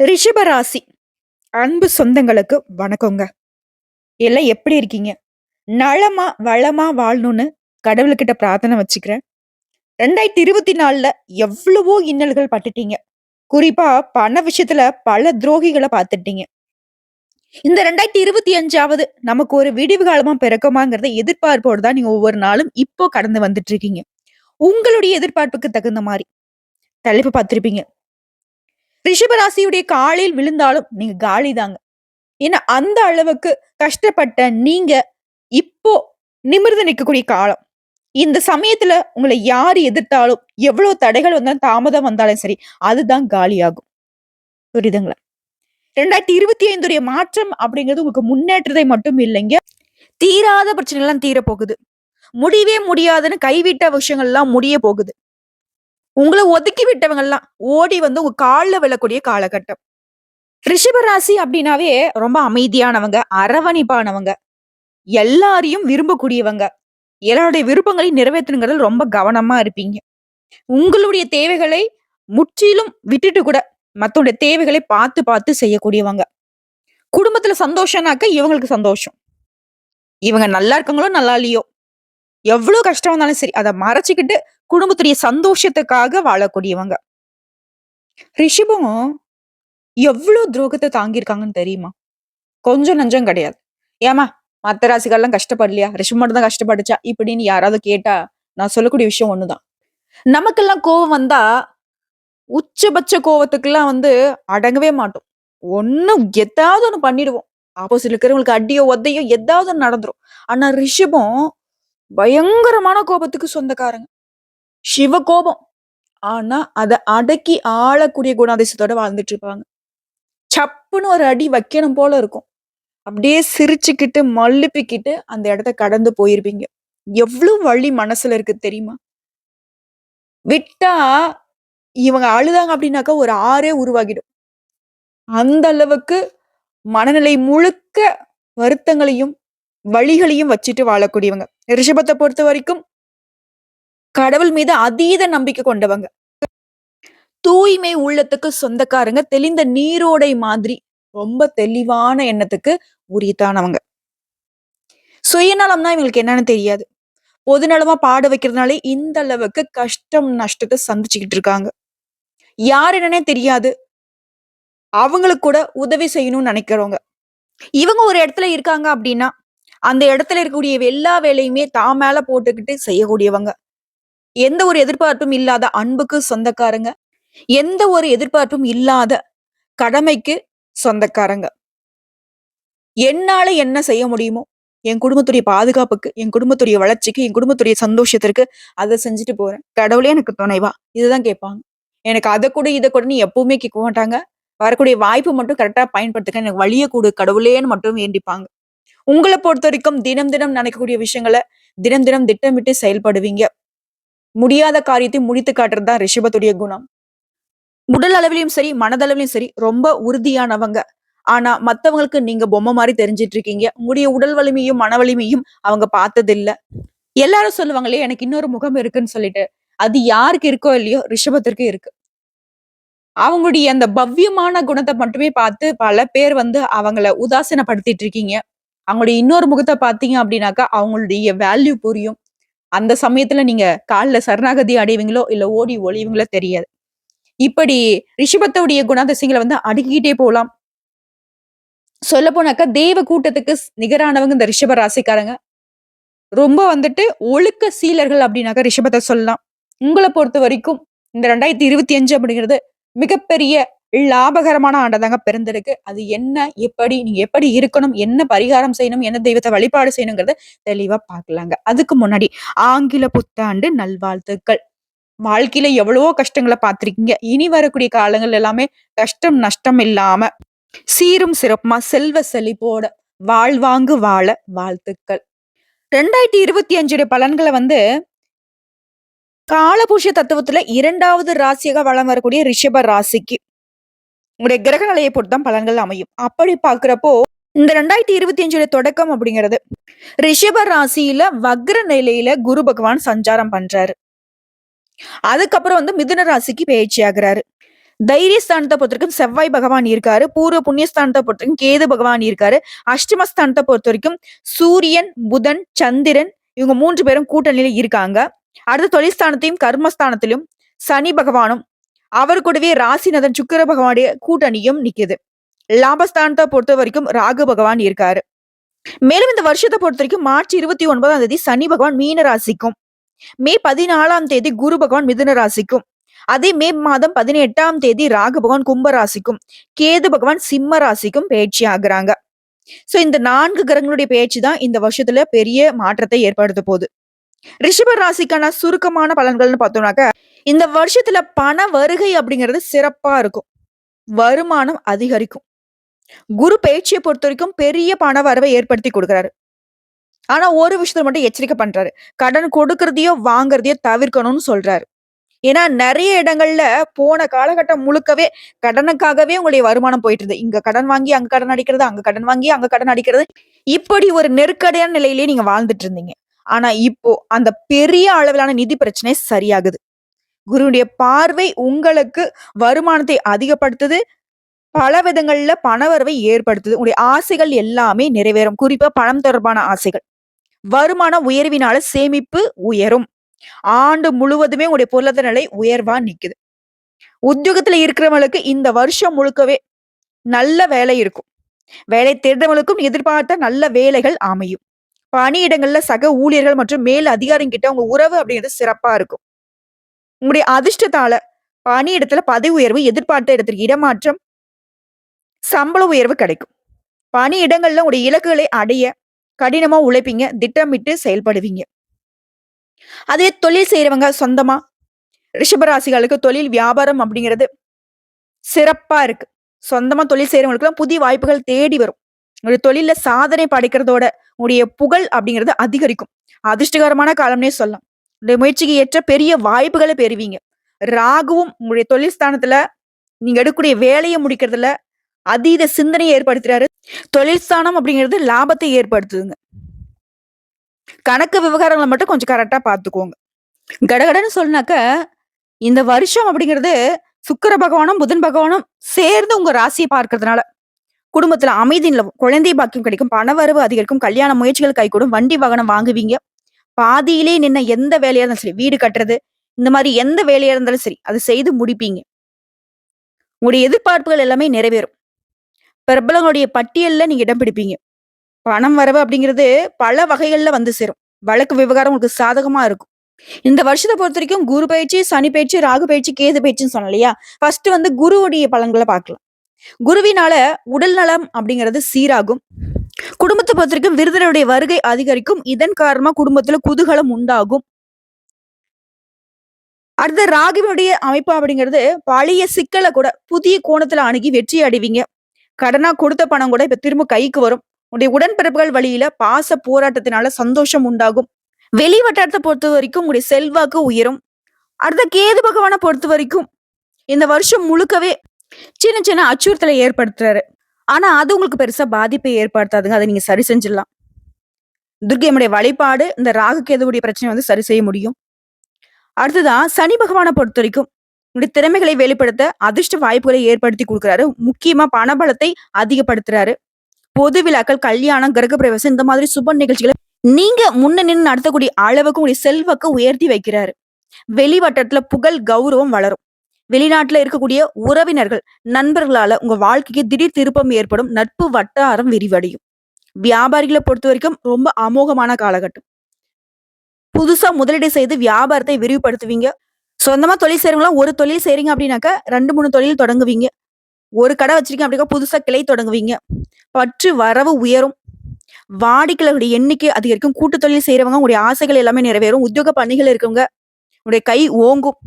ரிஷபராசி. அன்பு சொந்தங்களுக்கு வணக்கங்க. எல்லாம் எப்படி இருக்கீங்க? நலமா வளமா வாழணும்னு கடவுள்கிட்ட பிரார்த்தனை வச்சுக்கிறேன். ரெண்டாயிரத்தி இருபத்தி நாலுல எவ்வளவோ இன்னல்கள் பட்டுட்டீங்க. குறிப்பா பண விஷயத்துல பல துரோகிகளை பார்த்துட்டீங்க. இந்த ரெண்டாயிரத்தி இருபத்தி அஞ்சாவது நமக்கு ஒரு விடிவு காலமா பிறக்குமாங்கிறத எதிர்பார்ப்போடு தான் நீங்க ஒவ்வொரு நாளும் இப்போ கடந்து வந்துட்டு இருக்கீங்க. உங்களுடைய எதிர்பார்ப்புக்கு தகுந்த மாதிரி. தலைப்பு பார்த்துருப்பீங்க. ரிஷபராசியுடைய காலில் விழுந்தாலும் நீங்க காலி தாங்க ஏன்னா அந்த அளவுக்கு கஷ்டப்பட்ட நீங்க இப்போ நிமிர்ந்து நிற்கக்கூடிய காலம். இந்த சமயத்துல உங்களை யார் எதிர்த்தாலும் எவ்வளவு தடைகள் வந்தாலும் தாமதம் வந்தாலும் சரி அதுதான் காலியாகும். புரியுதுங்களா? ரெண்டாயிரத்தி இருபத்தி ஐந்துடைய மாற்றம் அப்படிங்கிறது உங்களுக்கு முன்னேற்றத்தை மட்டும் இல்லைங்க. தீராத பிரச்சனை எல்லாம் தீர போகுது முடியவே முடியாதுன்னு கைவிட்ட விஷயங்கள்லாம் முடிய போகுது. உங்களை ஒதுக்கி விட்டவங்க எல்லாம் ஓடி வந்து உங்க காலில் விழக்கூடிய காலகட்டம். ரிஷபராசி அப்படின்னாவே ரொம்ப அமைதியானவங்க அரவணைப்பானவங்க எல்லாரையும் விரும்பக்கூடியவங்க எல்லாருடைய விருப்பங்களை நிறைவேற்றணுங்கிறது ரொம்ப கவனமா இருப்பீங்க. உங்களுடைய தேவைகளை முற்றிலும் விட்டுட்டு கூட மற்றவங்களுடைய தேவைகளை பார்த்து பார்த்து செய்யக்கூடியவங்க. குடும்பத்துல சந்தோஷம்னாக்க இவங்களுக்கு சந்தோஷம். இவங்க நல்லா இருக்காங்களோ நல்லா இல்லையோ எவ்வளோ கஷ்டம் வந்தாலும் சரி அதை மறைச்சிக்கிட்டு குடும்பத்துடைய சந்தோஷத்துக்காக வாழக்கூடியவங்க. ரிஷபம் எவ்வளவு துரோகத்தை தாங்கியிருக்காங்கன்னு தெரியுமா? கொஞ்சம் நஞ்சம் கிடையாது. ஏமா மத்த ராசிகள்லாம் கஷ்டப்படலையா? ரிஷபம் மட்டும் தான் கஷ்டப்பட்டுச்சா? இப்படின்னு யாராவது கேட்டா நான் சொல்லக்கூடிய விஷயம் ஒண்ணுதான். நமக்கெல்லாம் கோவம் வந்தா உச்சபட்ச கோவத்துக்கெல்லாம் வந்து அடங்கவே மாட்டோம். ஒன்னும் எதாவது ஒன்று பண்ணிடுவோம். ஆப்போசிட்ல இருக்கிறவங்களுக்கு அடியோ ஒத்தையோ எதாவது ஒண்ணு நடந்துரும். ஆனா ரிஷபம் பயங்கரமான கோபத்துக்கு சொந்தக்காரங்க. சிவ கோபம் ஆனா அதை அடக்கி ஆளக்கூடிய குணாதிசயத்தோட வாழ்ந்துட்டு இருப்பாங்க சப்புன்னு ஒரு அடி வைக்கணும் போல இருக்கும். அப்படியே சிரிச்சுக்கிட்டு மல்லுப்பிக்கிட்டு அந்த இடத்த கடந்து போயிருப்பீங்க. எவ்வளவு வழி மனசுல இருக்கு தெரியுமா? விட்டா இவங்க அழுதாங்க அப்படின்னாக்கா ஒரு ஆறே உருவாகிடும். அந்த அளவுக்கு மனநிலை முழுக்க வருத்தங்களையும் வழிகளையும் வச்சுட்டு வாழக்கூடியவங்க. ரிஷபத்தை பொறுத்த வரைக்கும் கடவுள் மீது அதீத நம்பிக்கை கொண்டவங்க. தூய்மை உள்ளத்துக்கு சொந்தக்காரங்க தெளிந்த நீரோடை மாதிரி ரொம்ப தெளிவான எண்ணத்துக்கு உரியத்தானவங்க சுயநலம்னா இவங்களுக்கு என்னன்னு தெரியாது. பொதுநலமா பாட வைக்கிறதுனாலே இந்த அளவுக்கு கஷ்டம் நஷ்டத்தை சந்திச்சுக்கிட்டு இருக்காங்க. யார் என்னன்னே தெரியாது. அவங்களுக்கு கூட உதவி செய்யணும்னு நினைக்கிறவங்க. இவங்க ஒரு இடத்துல இருக்காங்க அப்படின்னா அந்த இடத்துல இருக்கக்கூடிய எல்லா வேலையுமே தான் மேல போட்டுக்கிட்டு செய்யக்கூடியவங்க. எந்த ஒரு எதிர்பார்ப்பும் இல்லாத அன்புக்கு சொந்தக்காரங்க. எந்த ஒரு எதிர்பார்ப்பும் இல்லாத கடமைக்கு சொந்தக்காரங்க. என்னால என்ன செய்ய முடியுமோ என் குடும்பத்துடைய பாதுகாப்புக்கு என் குடும்பத்துடைய வளர்ச்சிக்கு என் குடும்பத்துடைய சந்தோஷத்திற்கு அதை செஞ்சுட்டு போறேன். கடவுளே எனக்கு துணைவா. இதுதான் கேட்பாங்க. எனக்கு அதை கூட இதை கூட நீ எப்பவுமே கேட்க மாட்டாங்க. வரக்கூடிய வாய்ப்பு மட்டும் கரெக்டா பயன்படுத்துக்க எனக்கு வழிய கூடு கடவுளேன்னு மட்டும் வேண்டிப்பாங்க. உங்களை பொறுத்த வரைக்கும் தினம் தினம் நினைக்கக்கூடிய விஷயங்களை தினம் தினம் திட்டமிட்டு செயல்படுவீங்க. முடியாத காரியத்தை முடித்து காட்டுறது தான் ரிஷபத்துடைய குணம். உடல் அளவிலையும் சரி மனதளவிலையும் சரி ரொம்ப உறுதியானவங்க. ஆனா மத்தவங்களுக்கு நீங்க பொம்மை மாதிரி தெரிஞ்சிட்டு இருக்கீங்க உங்களுடைய உடல் வலிமையும் மன வலிமையும் அவங்க பார்த்ததில்ல. எல்லாரும் சொல்லுவாங்களே எனக்கு இன்னொரு முகம் இருக்குன்னு சொல்லிட்டு. அது யாருக்கு இருக்கோ இல்லையோ ரிஷபத்திற்கு இருக்கு. அவங்களுடைய அந்த பவ்யமான குணத்தை மட்டுமே பார்த்து பல பேர் வந்து அவங்கள உதாசீனப்படுத்திட்டு இருக்கீங்க அவங்களுடைய இன்னொரு முகத்தை பார்த்தீங்க அப்படின்னாக்கா அவங்களுடைய வேல்யூ புரியும். அந்த சமயத்துல நீங்க காலில் சரணாகதி அடைவீங்களோ இல்ல ஓடி ஒளிவீங்களோ தெரியாது. இப்படி ரிஷபத்தோடைய குணாதிசயங்களை வந்து அடுக்கிக்கிட்டே போலாம். சொல்ல போனாக்கா தெய்வ கூட்டத்துக்கு நிகரானவங்க இந்த ரிஷப ராசிக்காரங்க. ரொம்ப வந்துட்டு ஒழுக்க சீலர்கள் அப்படின்னாக்கா ரிஷபத்தை சொல்லலாம். உங்களை பொறுத்த வரைக்கும் இந்த ரெண்டாயிரத்தி இருபத்தி அஞ்சு அப்படிங்கிறது மிகப்பெரிய லாபகரமான ஆண்டதாங்க பிறந்திருக்கு. அது என்ன எப்படி நீங்க எப்படி இருக்கணும் என்ன பரிகாரம் செய்யணும் என்ன தெய்வத்தை வழிபாடு செய்யணுங்கிறத தெளிவா பார்க்கலாங்க. அதுக்கு முன்னாடி ஆங்கில புத்தாண்டு நல்வாழ்த்துக்கள். வாழ்க்கையில எவ்வளவோ கஷ்டங்களை பார்த்திருக்கீங்க. இனி வரக்கூடிய காலங்கள் எல்லாமே கஷ்டம் நஷ்டம் இல்லாம சீரும் சிறப்புமா செல்வ செழிப்போட வாழ்வாங்கு வாழ வாழ்த்துக்கள். ரெண்டாயிரத்தி இருபத்தி அஞ்சுடைய பலன்களை வந்து காலபூஷ தத்துவத்துல இரண்டாவது ராசியாக வளம் வரக்கூடிய ரிஷப ராசிக்கு உங்களுடைய கிரக நிலையை பொறுத்து தான் பலன்கள் அமையும். அப்படி பாக்குறப்போ இந்த ரெண்டாயிரத்தி இருபத்தி அஞ்சுல தொடக்கம் அப்படிங்கிறது ரிஷப ராசியில வக்ர நிலையில குரு பகவான் சஞ்சாரம் பண்றாரு. அதுக்கப்புறம் வந்து மிதுன ராசிக்கு பயிற்சி ஆகுறாரு. தைரியஸ்தானத்தை பொறுத்தவரைக்கும் செவ்வாய் பகவான் இருக்காரு. பூர்வ புண்ணியஸ்தானத்தை பொறுத்தவரைக்கும் கேது பகவான் இருக்காரு. அஷ்டமஸ்தானத்தை பொறுத்த வரைக்கும் சூரியன் புதன் சந்திரன் இவங்க மூன்று பேரும் கூட்டணியில இருக்காங்க. அடுத்த தொழில்ஸ்தானத்தையும் கர்மஸ்தானத்திலும் சனி பகவானும் அவர் கூடவே ராசிநாதன் சுக்கிர பகவானுடைய கூட்டணியும் நிக்குது. லாபஸ்தானத்தை பொறுத்த வரைக்கும் ராகு பகவான் இருக்காரு. மேலும் இந்த வருஷத்தை பொறுத்த வரைக்கும் மார்ச் இருபத்தி ஒன்பதாம் தேதி சனி பகவான் மீன ராசிக்கும் மே பதினாலாம் தேதி குரு பகவான் மிதுன ராசிக்கும் அதே மே மாதம் பதினெட்டாம் தேதி ராகு பகவான் கும்ப ராசிக்கும் கேது பகவான் சிம்ம ராசிக்கும் பயிற்சி ஆகுறாங்க. சோ இந்த நான்கு கிரகங்களுடைய பயிற்சி தான் இந்த வருஷத்துல பெரிய மாற்றத்தை ஏற்படுத்த போகுது. ரிஷப ராசிக்கான சுருக்கமான பலன்கள்னு பார்த்தோம்னாக்க இந்த வருஷத்துல பண வருகை அப்படிங்கிறது சிறப்பா இருக்கும். வருமானம் அதிகரிக்கும். குரு பயிற்சியை பொறுத்த வரைக்கும் பெரிய பண வரவை ஏற்படுத்தி கொடுக்குறாரு. ஆனா ஒரு விஷயத்துல மட்டும் எச்சரிக்கை பண்றாரு. கடன் கொடுக்கறதையோ வாங்குறதையோ தவிர்க்கணும்னு சொல்றாரு. ஏன்னா நிறைய இடங்கள்ல போன காலகட்டம் முழுக்கவே கடனுக்காகவே உங்களுடைய வருமானம் போயிட்டு இருந்தது இங்க கடன் வாங்கி அங்க கடன் அடிக்கிறது அங்க கடன் வாங்கி அங்க கடன் அடிக்கிறது. இப்படி ஒரு நெருக்கடியான நிலையிலேயே நீங்க வாழ்ந்துட்டு இருந்தீங்க ஆனா இப்போ அந்த பெரிய அளவிலான நிதி பிரச்சனை சரியாகுது. குருவுடைய பார்வை உங்களுக்கு வருமானத்தை அதிகப்படுத்துது. பல விதங்கள்ல பணவரவை ஏற்படுத்துது. உங்களுடைய ஆசைகள் எல்லாமே நிறைவேறும். குறிப்பா பணம் தொடர்பான ஆசைகள். வருமான உயர்வினால சேமிப்பு உயரும். ஆண்டு முழுவதுமே உங்களுடைய பொருளாதார நிலை உயர்வா நிக்குது. உத்தியோகத்துல இருக்கிறவங்களுக்கு இந்த வருஷம் முழுக்கவே நல்ல வேலை இருக்கும். வேலை தேடுறவங்களுக்கும் எதிர்பார்த்த நல்ல வேலைகள் அமையும். பணியிடங்கள்ல சக ஊழியர்கள் மற்றும் மேல் அதிகாரம் கிட்ட உங்க உறவு அப்படிங்கிறது சிறப்பா இருக்கும். உங்களுடைய அதிர்ஷ்டத்தால பணியிடத்துல பதவி உயர்வு எதிர்பார்த்த இடத்திற்கு இடமாற்றம் சம்பள உயர்வு கிடைக்கும். பணி இடங்கள்ல உங்களுடைய இலக்குகளை அடைய கடினமா உழைப்பீங்க திட்டமிட்டு செயல்படுவீங்க. அதே தொழில் செய்யறவங்க சொந்தமா ரிஷபராசிகளுக்கு தொழில் வியாபாரம் அப்படிங்கிறது சிறப்பா இருக்கு. சொந்தமா தொழில் செய்யறவங்களுக்கு புதிய வாய்ப்புகள் தேடி வரும். உங்களுடைய தொழில சாதனை படைக்கிறதோட உங்களுடைய புகழ் அப்படிங்கிறது அதிகரிக்கும். அதிர்ஷ்டகரமான காலம்னே சொல்லலாம். முயற்சிக்கு ஏற்ற பெரிய வாய்ப்புகளை பெறுவீங்க. ராகுவும் உங்களுடைய தொழில் ஸ்தானத்துல நீங்க எடுக்கக்கூடிய வேலையை முடிக்கிறதுல அதீத சிந்தனையை ஏற்படுத்துறாரு. தொழில் ஸ்தானம் அப்படிங்கிறது லாபத்தை ஏற்படுத்துதுங்க. கணக்கு விவகாரங்களை மட்டும் கொஞ்சம் கரெக்டா பாத்துக்கோங்க கடகடன்னு சொன்னாக்க இந்த வருஷம் அப்படிங்கிறது சுக்கர பகவானும் புதன் பகவானும் சேர்ந்து உங்க ராசியை பார்க்கறதுனால குடும்பத்துல அமைதி நிலவும் குழந்தை பாக்கியம் கிடைக்கும் பணவரவு அதிகரிக்கும் கல்யாண முயற்சிகள் கைகூடும் வண்டி வாகனம் வாங்குவீங்க. பாதியிலே நின்ன எந்த வேலையா இருந்தாலும் சரி வீடு கட்டுறது இந்த மாதிரி எந்த வேலையா இருந்தாலும் சரி அதை செய்து முடிப்பீங்க. உங்களுடைய எதிர்பார்ப்புகள் எல்லாமே நிறைவேறும். பிரபலங்களுடைய பட்டியல்ல நீங்க இடம் பிடிப்பீங்க. பணம் வரவு அப்படிங்கிறது பல வகைகள்ல வந்து சேரும். வழக்கு விவகாரம் உங்களுக்கு சாதகமா இருக்கும். இந்த வருஷத்தை பொறுத்த வரைக்கும் குரு பயிற்சி சனி பயிற்சி ராகு பயிற்சி கேது பயிற்சின்னு சொன்னோம் இல்லையா? ஃபர்ஸ்ட் வந்து குருவுடைய பலன்களை பார்க்கலாம். குருவினால உடல் நலம் அப்படிங்கிறது சீராகும். குடும்பத்தை பொறுத்த வரைக்கும் வருகை அதிகரிக்கும். இதன் காரணமா குடும்பத்துல குதூகலம் உண்டாகும். அடுத்த ராகுவினுடைய அமைப்பு அப்படிங்கிறது பழைய சிக்கலை கூட புதிய கோணத்துல அணுகி வெற்றி அடைவீங்க. கடனா கொடுத்த பணம் கூட இப்ப திரும்ப கைக்கு வரும். உடைய உடன்பிறப்புகள் வழியில பாச போராட்டத்தினால சந்தோஷம் உண்டாகும். வெளி வட்டாரத்தை பொறுத்த வரைக்கும் உங்களுடைய செல்வாக்கு உயரும். அடுத்த கேது பகவானை பொறுத்த வரைக்கும் இந்த வருஷம் முழுக்கவே சின்ன சின்ன அச்சுறுத்தலை ஏற்படுத்துறாரு. ஆனா அது உங்களுக்கு பெருசா பாதிப்பை ஏற்படுத்தாதுங்க. அதை நீங்க சரி செஞ்சிடலாம். துர்கையம்முடைய வழிபாடு இந்த ராகு கேதுவுடைய பிரச்சனை வந்து சரி செய்ய முடியும். அடுத்ததான் சனி பகவானை பொறுத்த வரைக்கும் உங்களுடைய திறமைகளை வெளிப்படுத்த அதிர்ஷ்ட வாய்ப்புகளை ஏற்படுத்தி கொடுக்குறாரு. முக்கியமா பணபலத்தை அதிகப்படுத்துறாரு. பொது விழாக்கள் கல்யாணம் கிரகப்பிரவேசம் இந்த மாதிரி சுப நிகழ்ச்சிகளை நீங்க முன்ன நின்று நடத்தக்கூடிய அளவுக்கு உங்களுடைய செல்வாக்க உயர்த்தி வைக்கிறாரு. வெளிவட்டத்துல புகழ் கௌரவம் வளரும். வெளிநாட்டுல இருக்கக்கூடிய உறவினர்கள் நண்பர்களால உங்க வாழ்க்கைக்கு திடீர் திருப்பம் ஏற்படும் நட்பு வட்டாரம் விரிவடையும். வியாபாரிகளை பொறுத்த வரைக்கும் ரொம்ப அமோகமான காலகட்டம். புதுசா முதலீடு செய்து வியாபாரத்தை விரிவுபடுத்துவீங்க. சொந்தமா தொழில் செய்கிறவங்களாம் ஒரு தொழில் செய்றீங்க அப்படின்னாக்கா ரெண்டு மூணு தொழில் தொடங்குவீங்க. ஒரு கடை வச்சிருக்கீங்க அப்படின்னா புதுசா கிளை தொடங்குவீங்க. பற்று வரவு உயரும். வாடிக்கையாளர்களுடைய எண்ணிக்கை அதிகரிக்கும். கூட்டு தொழில் செய்யறவங்க உங்களுடைய ஆசைகள் எல்லாமே நிறைவேறும். உத்தியோக பணிகள் இருக்கவங்க உங்களுடைய கை ஓங்கும்.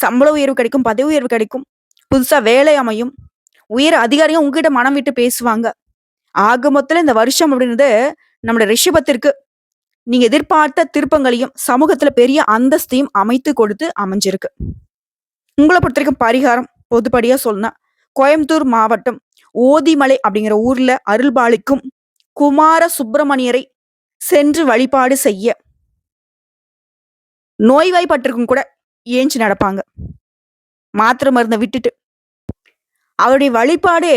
சம்பள உயர்வு கிடைக்கும் பதவி உயர்வு கிடைக்கும். புதுசா வேலை அமையும். உயர் அதிகாரிகள் உங்ககிட்ட மனம் விட்டு பேசுவாங்க. ஆக மொத்தத்துல இந்த வருஷம் அப்படின்றது நம்மளோட ரிஷபத்திற்கு. நீங்க எதிர்பார்த்த திருப்பங்களையும் சமூகத்துல பெரிய அந்தஸ்தையும் அமைத்து கொடுத்து அமைஞ்சிருக்கு. உங்களை பொறுத்த வரைக்கும் பரிகாரம் பொதுப்படியா சொன்னேன் கோயம்புத்தூர் மாவட்டம் ஓதிமலை அப்படிங்கிற ஊர்ல அருள்பாலிக்கும் குமார சுப்பிரமணியரை சென்று வழிபாடு செய்ய. நோய்வாய்ப்பட்டிருக்கும் கூட ஏஞ்சி நடப்பாங்க மாத்திரை மருந்தை விட்டுட்டு அவருடைய வழிபாடே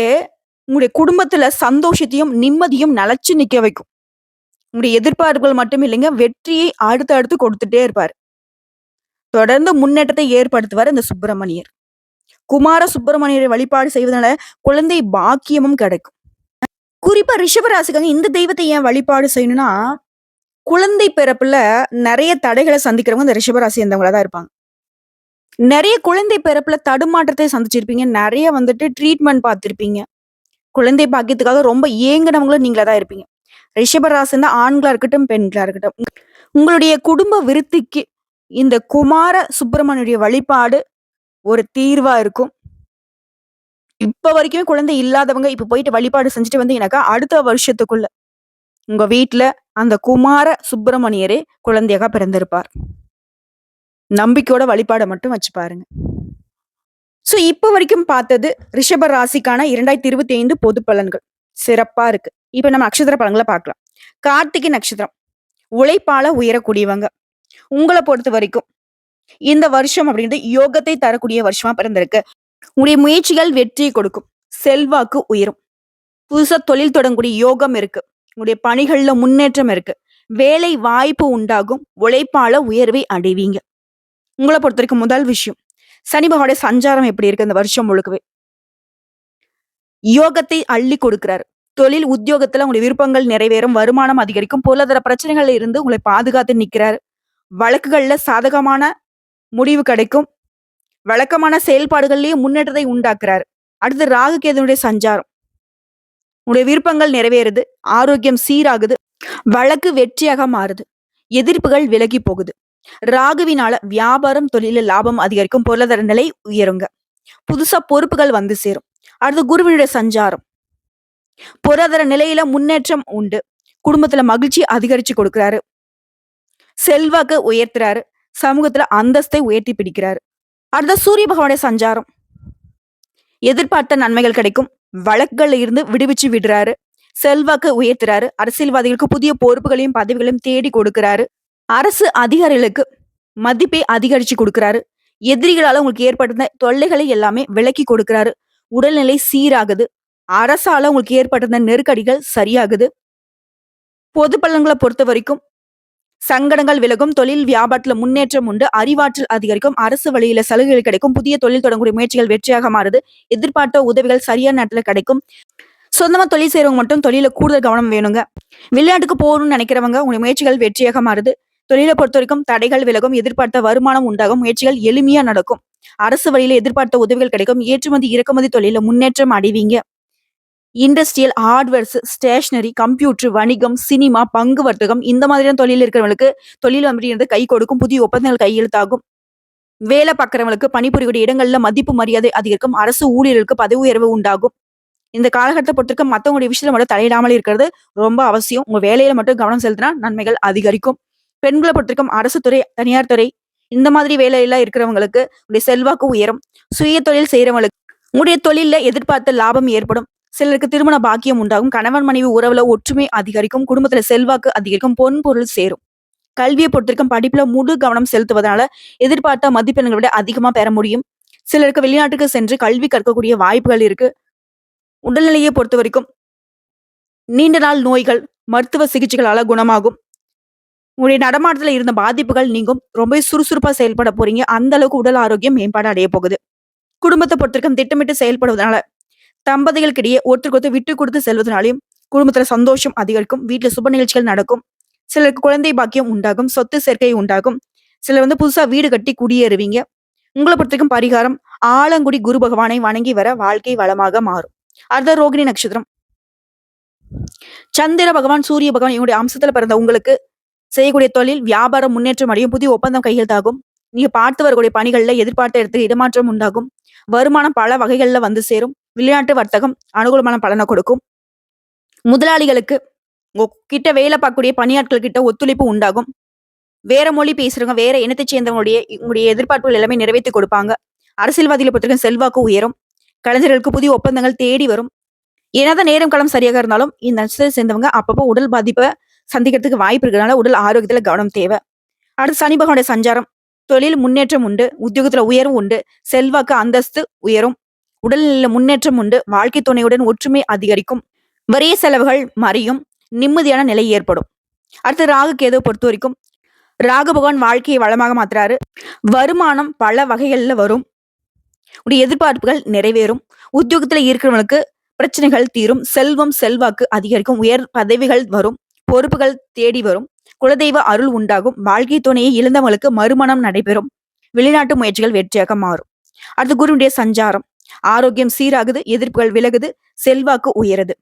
உங்களுடைய குடும்பத்துல சந்தோஷத்தையும், நிம்மதியும் நிலைச்சு நிக்க வைக்கும். உங்களுடைய எதிர்பார்ப்புகள் மட்டும் இல்லைங்க, வெற்றியை அடுத்து அடுத்து கொடுத்துட்டே இருப்பார் தொடர்ந்து முன்னேற்றத்தை ஏற்படுத்துவார் இந்த சுப்பிரமணியர். குமார சுப்பிரமணியரை வழிபாடு செய்வதனால குழந்தை பாக்கியமும் கிடைக்கும். குறிப்பா ரிஷபராசிக்காங்க இந்த தெய்வத்தை ஏன் வழிபாடு செய்யணும்னா, குழந்தை பிறப்புல நிறைய தடைகளை சந்திக்கிறவங்க இந்த ரிஷபராசி இருந்தவங்களா தான் இருப்பாங்க. நிறைய குழந்தை பிறப்புல தடுமாற்றத்தை சந்திச்சிருப்பீங்க. நிறைய வந்துட்டு ட்ரீட்மெண்ட் பார்த்துருப்பீங்க குழந்தை பாக்கியத்துக்காக ரொம்ப ஏங்குனவங்களும் நீங்களா தான் இருப்பீங்க. ரிஷப தான் ஆண்களா இருக்கட்டும், பெண்களா இருக்கட்டும். உங்களுடைய குடும்ப விருத்திக்கு இந்த குமார சுப்பிரமணியுடைய வழிபாடு ஒரு தீர்வா இருக்கும். இப்ப வரைக்குமே குழந்தை இல்லாதவங்க இப்ப போயிட்டு வழிபாடு செஞ்சுட்டு வந்தீங்கன்னாக்கா, அடுத்த வருஷத்துக்குள்ள உங்க வீட்டுல அந்த குமார சுப்பிரமணியரே குழந்தையாக பிறந்திருப்பார். நம்பிக்கையோட வழிபாட மட்டும் வச்சு பாருங்க. ஸோ இப்போ வரைக்கும் பார்த்தது ரிஷப ராசிக்கான 2025 பொது பலன்கள். சிறப்பா இருக்கு. இப்ப நம்ம நட்சத்திர பலன்களை பார்க்கலாம். கார்த்திகை நட்சத்திரம். உழைப்பால உயரக்கூடியவங்க. உங்களை பொறுத்த வரைக்கும் இந்த வருஷம் அப்படின்றது யோகத்தை தரக்கூடிய வருஷமா பிறந்திருக்கு. உங்களுடைய முயற்சிகள் வெற்றியை கொடுக்கும். செல்வாக்கு உயரும். புதுசா தொழில் தொடங்கக்கூடிய யோகம் இருக்கு. உங்களுடைய பணிகள்ல முன்னேற்றம் இருக்கு. வேலை வாய்ப்பு உண்டாகும். உழைப்பால உயர்வை அடைவீங்க. உங்களை பொறுத்த வரைக்கும் முதல் விஷயம். சனி பகவானுடைய சஞ்சாரம் எப்படி இருக்கு இந்த வருஷம் முழுக்கவே? யோகத்தை அள்ளி கொடுக்கிறார் தொழில், உத்தியோகத்துல உங்களுடைய விருப்பங்கள் நிறைவேறும். வருமானம் அதிகரிக்கும். பொருளாதார பிரச்சனைகள்ல இருந்து உங்களை பாதுகாத்து நிற்கிறார் வழக்குகள்ல சாதகமான முடிவு கிடைக்கும். வழக்கமான செயல்பாடுகள்லயே முன்னேற்றத்தை உண்டாக்குறாரு. அடுத்து ராகு கேதுனுடைய சஞ்சாரம். உங்களுடைய விருப்பங்கள் நிறைவேறுது. ஆரோக்கியம் சீராகுது. வழக்கு வெற்றியாக மாறுது. எதிர்ப்புகள் விலகி போகுது. ராகுவினால வியாபாரம், தொழில லாபம் அதிகரிக்கும். பொருளாதார நிலை உயருங்க. புதுசா பொறுப்புகள் வந்து சேரும். அடுத்து குருவினுடைய சஞ்சாரம். பொருளாதார நிலையில முன்னேற்றம் உண்டு. குடும்பத்துல மகிழ்ச்சி அதிகரிச்சு கொடுக்கிறாரு. செல்வாக்கு உயர்த்துறாரு. சமூகத்துல அந்தஸ்தை உயர்த்தி பிடிக்கிறாரு. அடுத்த சூரிய பகவானுடைய சஞ்சாரம். எதிர்பார்த்த நன்மைகள் கிடைக்கும். வழக்குகள்ல இருந்து விடுவிச்சு விடுறாரு. செல்வாக்கு உயர்த்துறாரு. அரசியல்வாதிகளுக்கு புதிய பொறுப்புகளையும், பதவிகளையும் தேடி கொடுக்கிறாரு. அரசு அதிகாரிகளுக்கு மதிப்பை அதிகரிச்சு கொடுக்குறாரு எதிரிகளால் உங்களுக்கு ஏற்பட்டிருந்த தொல்லைகளை எல்லாமே விலக்கி கொடுக்குறாரு உடல்நிலை சீராகுது. அரசால உங்களுக்கு ஏற்பட்டிருந்த நெருக்கடிகள் சரியாகுது. பொது பொறுத்த வரைக்கும் சங்கடங்கள் விலகும். தொழில் வியாபாரத்துல முன்னேற்றம் உண்டு. அறிவாற்றல் அதிகரிக்கும். அரசு வழியில சலுகைகள் கிடைக்கும். புதிய தொழில் தொடங்கக்கூடிய முயற்சிகள் வெற்றியாக மாறுது. எதிர்பார்த்த உதவிகள் சரியான நேரத்துல கிடைக்கும். சொந்தமா தொழில் செய்கிறவங்க மட்டும் தொழிலில் கூடுதல் கவனம் வேணுங்க. வெளிநாட்டுக்கு போகணும்னு நினைக்கிறவங்க உங்களுடைய முயற்சிகள் வெற்றியாக மாறுது. தொழில பொறுத்தவரைக்கும் தடைகள் விலகும். எதிர்பார்த்த வருமானம் உண்டாகும். முயற்சிகள் எளிமையா நடக்கும். அரசு வழியில எதிர்பார்த்த உதவிகள் கிடைக்கும். ஏற்றுமதி, இறக்குமதி தொழில முன்னேற்றம் அடைவீங்க. இண்டஸ்ட்ரியல், ஹார்ட்வேர்ஸ், ஸ்டேஷனரி, கம்ப்யூட்டர், வணிகம், சினிமா, பங்கு வர்த்தகம் இந்த மாதிரியான தொழில் இருக்கிறவங்களுக்கு தொழில் அப்படின்றது கை கொடுக்கும். புதிய ஒப்பந்தங்கள் கையெழுத்தாகும். வேலை பார்க்குறவங்களுக்கு பணிபுரியக்கூடிய இடங்கள்ல மதிப்பு மரியாதை அதிகரிக்கும். அரசு ஊழியர்களுக்கு பதவி உயர்வு உண்டாகும். இந்த காலகட்டத்தை பொறுத்தவரைக்கும் மத்தவங்களுடைய விஷயத்துல மட்டும் தலையிடாமல் இருக்கிறது ரொம்ப அவசியம். உங்க வேலையில மட்டும் கவனம் செலுத்தினா நன்மைகள் அதிகரிக்கும். பெண்களை பொறுத்திருக்கும் அரசு துறை, தனியார் துறை இந்த மாதிரி வேலையெல்லாம் இருக்கிறவங்களுக்கு உடைய செல்வாக்கு உயரும். சுய தொழில் செய்கிறவங்களுக்கு உங்களுடைய தொழிலில் எதிர்பார்த்த லாபம் ஏற்படும். சிலருக்கு திருமண பாக்கியம் உண்டாகும். கணவன் மனைவி உறவுல ஒற்றுமை அதிகரிக்கும். குடும்பத்துல செல்வாக்கு அதிகரிக்கும். பொன் பொருள் சேரும். கல்வியை பொறுத்தவரைக்கும் படிப்புல முழு கவனம் செலுத்துவதனால எதிர்பார்த்த மதிப்பெண்களை விட அதிகமா பெற முடியும். சிலருக்கு வெளிநாட்டுக்கு சென்று கல்வி கற்கக்கூடிய வாய்ப்புகள் இருக்கு. உடல்நிலையை பொறுத்த வரைக்கும் நீண்ட நாள் நோய்கள் மருத்துவ சிகிச்சைகளால குணமாகும். உங்களுடைய நடமாட்டத்துல இருந்த பாதிப்புகள் நீங்கும். ரொம்பவே சுறுசுறுப்பா செயல்பட போறீங்க. அந்த அளவுக்கு உடல் ஆரோக்கியம் மேம்பாடு அடைய போகுது. குடும்பத்தை பொறுத்திருக்கும் திட்டமிட்டு செயல்படுவதனால தம்பதிகளுக்கிடையே ஒருத்தருக்கு ஒருத்தர் விட்டு கொடுத்து செல்வதனாலையும் குடும்பத்துல சந்தோஷம் அதிகரிக்கும். வீட்டுல சுப நிகழ்ச்சிகள் நடக்கும். சிலருக்கு குழந்தை பாக்கியம் உண்டாகும். சொத்து சேர்க்கை உண்டாகும். சிலர் வந்து புதுசா வீடு கட்டி குடியேறுவீங்க. உங்கள பொறுத்திருக்கும் பரிகாரம் ஆலங்குடி குரு பகவானை வணங்கி வர வாழ்க்கை வளமாக மாறும். அடுத்த ரோகிணி நட்சத்திரம். சந்திர பகவான், சூரிய பகவான் இவங்களுடைய அம்சத்துல பிறந்த உங்களுக்கு செய்யக்கூடிய தொழில், வியாபாரம் முன்னேற்றம் அடையும். புதிய ஒப்பந்தம் கையெழுத்தாகும். நீங்க பார்த்து வரக்கூடிய பணிகள்ல எதிர்பார்த்த இடத்துல இடமாற்றம் உண்டாகும். வருமானம் பல வகைகள்ல வந்து சேரும். வெளிநாட்டு வர்த்தகம் அனுகூலமான பலனை கொடுக்கும். முதலாளிகளுக்கு கிட்ட வேலை பார்க்கக்கூடிய பணியாட்கள் கிட்ட ஒத்துழைப்பு உண்டாகும். வேற மொழி பேசுறவங்க, வேற இனத்தை சேர்ந்தவங்களுடைய உங்களுடைய எதிர்பார்ப்புகள் எல்லாமே நிறைவேற்றி கொடுப்பாங்க. அரசியல்வாதிகளை பொறுத்தவரைக்கும் செல்வாக்கு உயரும். கலைஞர்களுக்கு புதிய ஒப்பந்தங்கள் தேடி வரும். என்னதான் நேரம் காலம் சரியாக இருந்தாலும் இந்த நட்சத்திரத்தை சேர்ந்தவங்க அப்பப்போ உடல் பாதிப்பை சந்திக்கிறதுக்கு வாய்ப்பு இருக்கிறதுனால உடல் ஆரோக்கியத்துல கவனம் தேவை. அடுத்து சனி பகவானுடைய சஞ்சாரம். தொழில் முன்னேற்றம் உண்டு. உத்தியோகத்துல உயரும் உண்டு. செல்வாக்கு, அந்தஸ்து உயரும். உடல்நிலையில முன்னேற்றம் உண்டு வாழ்க்கை துணையுடன் ஒற்றுமை அதிகரிக்கும் வரிய செலவுகள் மறையும் நிம்மதியான நிலை ஏற்படும் அடுத்து ராகு கேதுவை பொறுத்த வரைக்கும் ராகு பகவான் வாழ்க்கையை வளமாக மாத்துறாரு வருமானம் பல வகைகள்ல வரும் உடைய எதிர்பார்ப்புகள் நிறைவேறும் உத்தியோகத்துல இருக்கிறவங்களுக்கு பிரச்சனைகள் தீரும் செல்வம் செல்வாக்கு அதிகரிக்கும் உயர் பதவிகள் வரும் பொறுப்புகள் தேடி வரும். குலதெய்வ அருள் உண்டாகும். வாழ்க்கை துணையை இழந்தவங்களுக்கு மறுமணம் நடைபெறும். வெளிநாட்டு முயற்சிகள் வெற்றியாக மாறும். அடுத்து குருவுடைய சஞ்சாரம். ஆரோக்கியம் சீராகுது எதிர்ப்புகள் விலகுது செல்வாக்கு உயருது.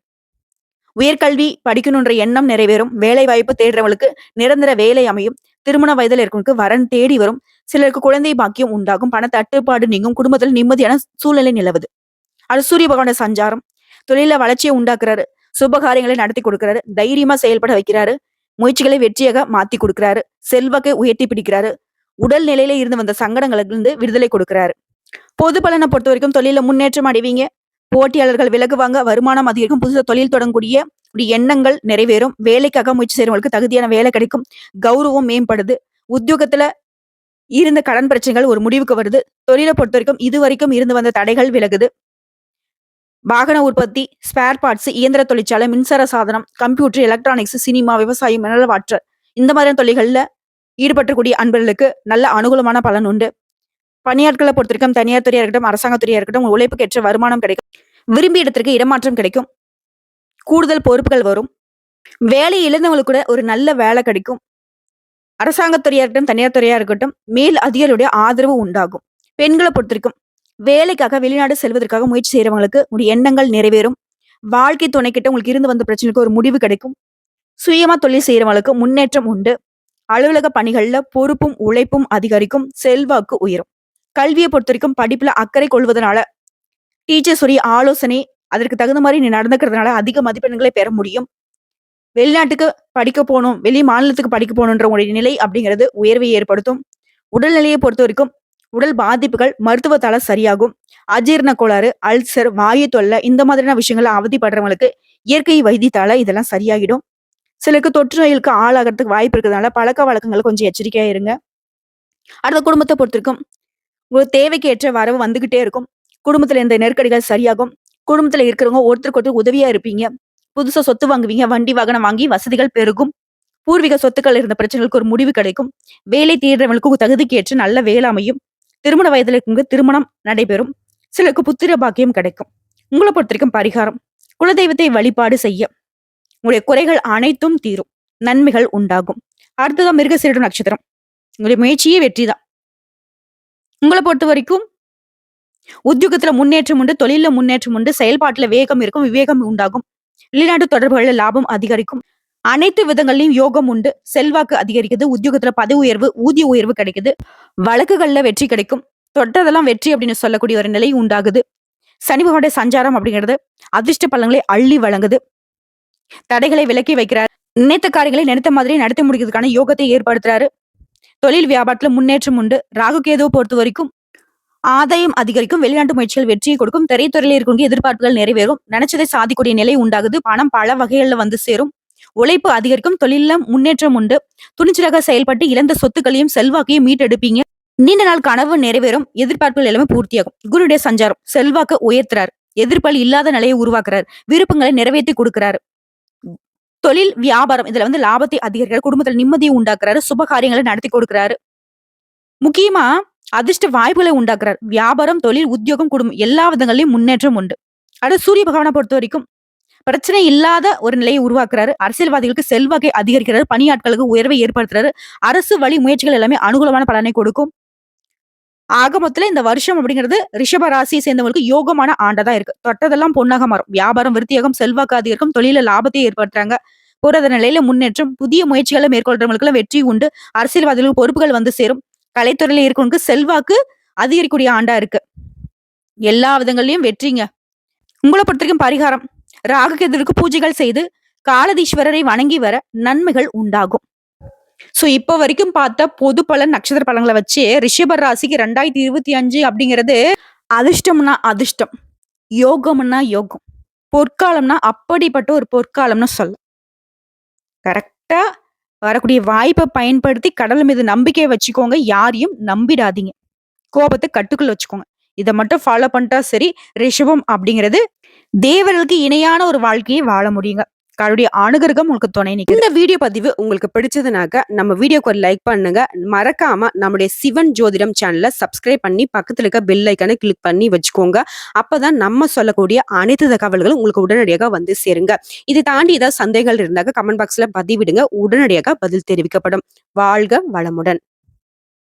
உயர்கல்வி படிக்கணுன்ற எண்ணம் நிறைவேறும். வேலை வாய்ப்பு தேடுறவங்களுக்கு நிரந்தர வேலை அமையும். திருமண வயதில் இருக்கவங்களுக்கு வரன் தேடி வரும். சிலருக்கு குழந்தை பாக்கியம் உண்டாகும். பண தட்டுப்பாடு நீங்கும். குடும்பத்தில் நிம்மதியான சூழ்நிலை நிலவுது. அது சூரிய பகவான சஞ்சாரம். தொழில வளர்ச்சியை உண்டாக்குறாரு. சுபகாரியங்களை நடத்தி கொடுக்கிறாரு. தைரியமா செயல்பட வைக்கிறாரு. முயற்சிகளை வெற்றியாக மாத்தி கொடுக்கிறாரு. செல்வாக்கை உயர்த்தி பிடிக்கிறாரு. உடல் நிலையில இருந்து வந்த சங்கடங்களுக்கு இருந்து விடுதலை கொடுக்கிறாரு. பொது பலனை பொறுத்த வரைக்கும் தொழில முன்னேற்றம் அடைவீங்க. போட்டியாளர்கள் விலகுவாங்க. வருமானம் அதிகரிக்கும். புதுசாக தொழில் தொடங்கக்கூடிய இப்படி எண்ணங்கள் நிறைவேறும். வேலைக்காக முயற்சி செய்யறவங்களுக்கு தகுதியான வேலை கிடைக்கும். கௌரவம் மேம்படுது. உத்தியோகத்துல இருந்த கடன் பிரச்சனைகள் ஒரு முடிவுக்கு வருது. தொழிலை பொறுத்த வரைக்கும் இது வரைக்கும் இருந்து வந்த தடைகள் விலகுது. வாகன உற்பத்தி ஸ்பேர் பார்ட்ஸ் இயந்திர தொழிற்சாலை மின்சார சாதனம் கம்ப்யூட்டர் எலக்ட்ரானிக்ஸ் சினிமா விவசாயம் மினரல் இந்த மாதிரியான தொழில்களில் ஈடுபட்டக்கூடிய அன்பர்களுக்கு நல்ல அனுகூலமான பலன் உண்டு. பணியாட்களை பொறுத்திருக்கும் தனியார் துறையாக இருக்கட்டும் அரசாங்க துறையாக இருக்கட்டும் உழைப்புக்கு ஏற்ற வருமானம் கிடைக்கும். விரும்பிய இடத்திற்கு இடமாற்றம் கிடைக்கும். கூடுதல் பொறுப்புகள் வரும். வேலை இழந்தவங்களுக்கு கூட ஒரு நல்ல வேலை கிடைக்கும். அரசாங்கத்துறையாக இருக்கட்டும் தனியார் துறையாக இருக்கட்டும் மேல் அதிகாரியுடைய ஆதரவு உண்டாகும். பெண்களை பொறுத்த வரைக்கும் வேலைக்காக வெளிநாடு செல்வதற்காக முயற்சி செய்யறவங்களுக்கு உங்களுடைய எண்ணங்கள் நிறைவேறும். வாழ்க்கை துணை கிட்ட உங்களுக்கு இருந்து வந்த பிரச்சனைக்கு ஒரு முடிவு கிடைக்கும். சுயமா தொழில் செய்யறவங்களுக்கு முன்னேற்றம் உண்டு. அலுவலக பணிகள்ல பொறுப்பும் உழைப்பும் அதிகரிக்கும். செல்வாக்கு உயரும். கல்வியை பொறுத்த வரைக்கும் படிப்புல அக்கறை கொள்வதனால டீச்சர்ஸ் உடைய ஆலோசனை அதற்கு தகுந்த மாதிரி நீ நடந்துக்கிறதுனால அதிக மதிப்பெண்களை பெற முடியும். வெளிநாட்டுக்கு படிக்க போகணும் வெளி மாநிலத்துக்கு படிக்க போகணுன்ற உங்களுடைய நிலை அப்படிங்கிறது உயர்வை ஏற்படுத்தும். உடல்நிலையை பொறுத்த வரைக்கும் உடல் பாதிப்புகள் மருத்துவத்தால சரியாகும். அஜீர்ண கோளாறு அல்சர் வாயு தொல்லை இந்த மாதிரியான விஷயங்களை அவதிப்படுறவங்களுக்கு இயற்கை வைத்தியத்தால இதெல்லாம் சரியாகிடும் சிலருக்கு தொற்று நோய்களுக்கு ஆளாகிறதுக்கு வாய்ப்பு இருக்கிறதுனால பழக்க வழக்கங்கள் கொஞ்சம் எச்சரிக்கையா இருங்க. அடுத்த குடும்பத்தை பொறுத்திருக்கும். உங்களுக்கு தேவைக்கு ஏற்ற வரவு வந்துகிட்டே இருக்கும். குடும்பத்துல இந்த நெருக்கடிகள் சரியாகும். குடும்பத்துல இருக்கிறவங்க ஒருத்தருக்கு ஒருத்தர் உதவியா இருப்பீங்க. புதுசா சொத்து வாங்குவீங்க வண்டி வாகனம் வாங்கி வசதிகள் பெருகும். பூர்வீக சொத்துக்கள் இருந்த பிரச்சனைகளுக்கு ஒரு முடிவு கிடைக்கும். வேலை தேடுறவங்களுக்கு தகுதிக்கு ஏற்ற நல்ல வேலை அமையும். திருமண வயதில் இருக்கவங்க திருமணம் நடைபெறும். சிலருக்கு புத்திர பாக்கியம் கிடைக்கும். உங்களை பொறுத்த வரைக்கும் பரிகாரம். குலதெய்வத்தை வழிபாடு செய்ய உங்களுடைய குறைகள் அனைத்தும் தீரும். நன்மைகள் உண்டாகும். அடுத்ததான் மிருகசீரடு நட்சத்திரம். உங்களுடைய முயற்சியே வெற்றிதான். உங்களை பொறுத்த வரைக்கும் உத்தியோகத்துல முன்னேற்றம் உண்டு தொழில முன்னேற்றம் உண்டு செயல்பாட்டுல வேகம் இருக்கும் விவேகம் உண்டாகும். வெளிநாட்டு தொடர்புகளில் லாபம் அதிகரிக்கும். அனைத்து விதங்கள்லயும் யோகம் உண்டு. செல்வாக்கு அதிகரிக்குது. உத்தியோகத்துல பதவி உயர்வு ஊதிய உயர்வு கிடைக்குது. வழக்குகள்ல வெற்றி கிடைக்கும். தொட்டதெல்லாம் வெற்றி அப்படின்னு சொல்லக்கூடிய ஒரு நிலை உண்டாகுது. சனி பகவானுடைய சஞ்சாரம் அப்படிங்கிறது அதிர்ஷ்ட பலங்களை அள்ளி வழங்குது. தடைகளை விலக்கி வைக்கிறார். நினைத்த காரியங்களை நினைத்த மாதிரி நடத்தி முடிக்கிறதுக்கான யோகத்தை ஏற்படுத்துறாரு. தொழில் வியாபாரத்துல முன்னேற்றம் உண்டு. ராகு கேதுவை பொறுத்த வரைக்கும் ஆதாயம் அதிகரிக்கும். வெளிநாட்டு முயற்சிகள் வெற்றியை கொடுக்கும். திரைத்துறையில் இருக்கக்கூடிய எதிர்பார்ப்புகள் நிறைவேறும். நினைச்சதை சாதிக்கூடிய நிலை உண்டாகுது. பணம் பல வகைகள்ல வந்து சேரும். உழைப்பு அதிகரிக்கும் தொழில முன்னேற்றம் உண்டு. துணிச்சலாக செயல்பட்டு இழந்த சொத்துக்களையும் செல்வாக்கையும் மீட்டெடுப்பீங்க. நீண்ட நாள் கனவு நிறைவேறும். எதிர்பார்ப்புகள் எல்லாமே பூர்த்தியாகும். குருடைய சஞ்சாரம் செல்வாக்கு உயர்த்துறார். எதிர்ப்பால் இல்லாத நிலையை உருவாக்குறார். விருப்பங்களை நிறைவேற்றி கொடுக்கிறாரு. தொழில் வியாபாரம் இதுல வந்து லாபத்தை அதிகரிக்கிறார். குடும்பத்தில் நிம்மதியை உண்டாக்குறாரு. சுப காரியங்களை நடத்தி கொடுக்கிறாரு. முக்கியமா அதிர்ஷ்ட வாய்ப்புகளை உண்டாக்குறார். வியாபாரம் தொழில் உத்தியோகம் குடும்பம் எல்லா விதங்களையும் முன்னேற்றம் உண்டு. அடுத்து சூரிய பகவானை பொறுத்த வரைக்கும் பிரச்சனை இல்லாத ஒரு நிலையை உருவாக்குறாரு. அரசியல்வாதிகளுக்கு செல்வாக்கை அதிகரிக்கிறாரு. பணியாட்களுக்கு உயர்வை ஏற்படுத்துறாரு. அரசு வழி முயற்சிகள் எல்லாமே அனுகூலமான பலனை கொடுக்கும். ஆக மொத்தத்துல இந்த வருஷம் அப்படிங்கிறது ரிஷப ராசியை சேர்ந்தவங்களுக்கு யோகமான ஆண்டா இருக்கு. தொட்டதெல்லாம் பொன்னாக மாறும். வியாபாரம் விருத்தியாகம் செல்வாக்கு அதிகரிக்கும். தொழில லாபத்தை ஏற்படுத்துறாங்க. பொருளாதார நிலையில முன்னேற்றம் புதிய முயற்சிகளை மேற்கொள்றவங்களுக்கு வெற்றி உண்டு. அரசியல்வாதிகளுக்கு பொறுப்புகள் வந்து சேரும். கலைத்துறையில இருக்கவங்களுக்கு செல்வாக்கு அதிகரிக்கூடிய ஆண்டா இருக்கு. எல்லா விதங்கள்லயும் வெற்றிங்க. உங்களை பொறுத்த வரைக்கும் பரிகாரம். ராகுகேதுவுக்கு பூஜைகள் செய்து காலதீஸ்வரரை வணங்கி வர நன்மைகள் உண்டாகும். சோ இப்ப வரைக்கும் பார்த்த பொது பலன் நட்சத்திர பலன்களை வச்சு ரிஷபர் ராசிக்கு ரெண்டாயிரத்தி இருபத்தி அஞ்சு அப்படிங்கிறது அதிர்ஷ்டம்னா அதிர்ஷ்டம் யோகம்னா யோகம் பொற்காலம்னா அப்படிப்பட்ட ஒரு பொற்காலம்னு சொல்ல. கரெக்டா வரக்கூடிய வாய்ப்பை பயன்படுத்தி கடல் மீது நம்பிக்கையை வச்சுக்கோங்க யாரையும் நம்பிடாதீங்க. கோபத்தை கட்டுக்குள்ள வச்சுக்கோங்க. இதை மட்டும் ஃபாலோ பண்ணிட்டா சரி, ரிஷபம் அப்படிங்கிறது தேவர்களுக்கு இணையான ஒரு வாழ்க்கையை வாழ முடியுங்க. கருடைய அனுகிரகம் உங்களுக்கு துணை நிற்கும். இந்த வீடியோ பதிவு உங்களுக்கு பிடிச்சதுனாக்க நம்ம வீடியோக்கு ஒரு லைக் பண்ணுங்க. மறக்காம நம்முடைய சிவன் ஜோதிடம் சேனலை சப்ஸ்கிரைப் பண்ணி பக்கத்தில் இருக்க பெல் ஐக்கனை கிளிக் பண்ணி வச்சுக்கோங்க. அப்பதான் நம்ம சொல்லக்கூடிய அனைத்து தகவல்களும் உங்களுக்கு உடனடியாக வந்து சேருங்க. இதை தாண்டி ஏதாவது சந்தேகங்கள் இருந்தாக்க கமெண்ட் பாக்ஸ்ல பதிவிடுங்க. உடனடியாக பதில் தெரிவிக்கப்படும். வாழ்க வளமுடன்.